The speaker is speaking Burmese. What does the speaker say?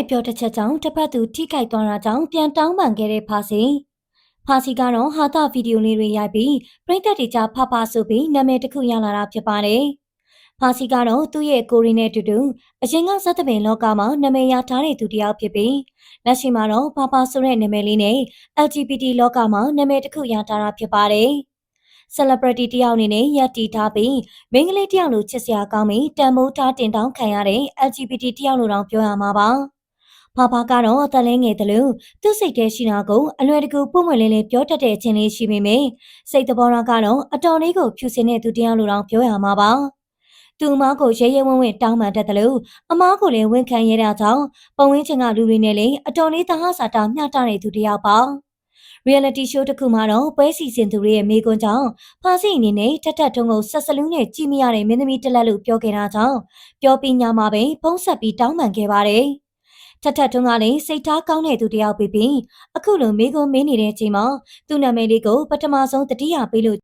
ရဲ့ပြောတစ်ချက်ကြောင့်တစ်ဖက်သူထိခိုက်သွားတာကြောင့်ပြန်တောင်းပန်ခဲ့တဲ့ဖာစီဖာစီကတော့ဟာတာဗီဒီယိုလေးတွေရိုက်ပြီးပရိသတ်တွေကြားဖဖဆိုပြီးနာမည်တစ်ခုရလာတာဖြစ်ပါတယ်ဖာစီကတော့သူ့ရဲ့ကိုရီနဲ့အတူတူအရင်ကဇက်သပင်လောကမှာနာမည်ရထားတဲ့သူတစ်ယောက်ဖြစ်ပြီးလက်ရှိမှာတော့ဖဖဆိုတဲ့နာမည်လေးနဲ့ LGBT လောကမှာနာမည်တစ်ခုရထားတာဖြစ်ပါတယ်။ celebrity တယောက်အနေနဲ့ရပ်တည်ထားပြီးမိန်းကလေးတယောက်လိုချစ်စရာကောင်းပြီးတန်မိုးထားတင်တောင်းခံရတဲ့ LGBT တယောက်လိုတောင်ပြောရမှာပါ။ ဖဖကတော့အသက်လေးငယ်တယ်လို့သူ့စိတ်ထဲရှိတာကိုအလွယ်တကူပုံမှန်လေးလေးပြောတတ်တဲ့အချင်းလေးရှိပေမယ့်စိတ်သဘောထားကတော့အတော်လေးကိုဖြူစင်တဲ့သူတယောက်လိုတောင်ပြောရမှာပါ။သူအမားကိုရဲရဲဝံ့ဝံ့တောင်းပန်တတ်တယ်လို့အမားကိုလည်းဝန်ခံရတဲ့ကြောင့်ပုံဝင်းချင်းကလူတွေနဲ့လည်းအတော်လေးသဟဆာတာမျှတတဲ့သူတယောက်ပါ။ reality show တစ်ခုမှာတော့ပွဲစီစဉ်သူတွေရဲ့မိကွန်းကြောင့်ဖာစီအနေနဲ့ထက်ထက်ထုံးကိုဆက်စလူးနဲ့ကြည်မရတဲ့မင်းသမီးတစ်လက်လို့ပြောခဲ့တာကြောင့်ပြောပြီးညမှာပဲဖုံးဆက်ပြီးတောင်းပန်ခဲ့ပါတယ်။ ထက်ထက်ထုံးကလည်းစိတ်ထားကောင်းတဲ့သူတစ်ယောက်ဖြစ်ပြီးအခုလိုမိကွန်းမင်းနေတဲ့အချိန်မှာသူ့နာမည်လေးကိုပထမဆုံးတတိယပေးလို့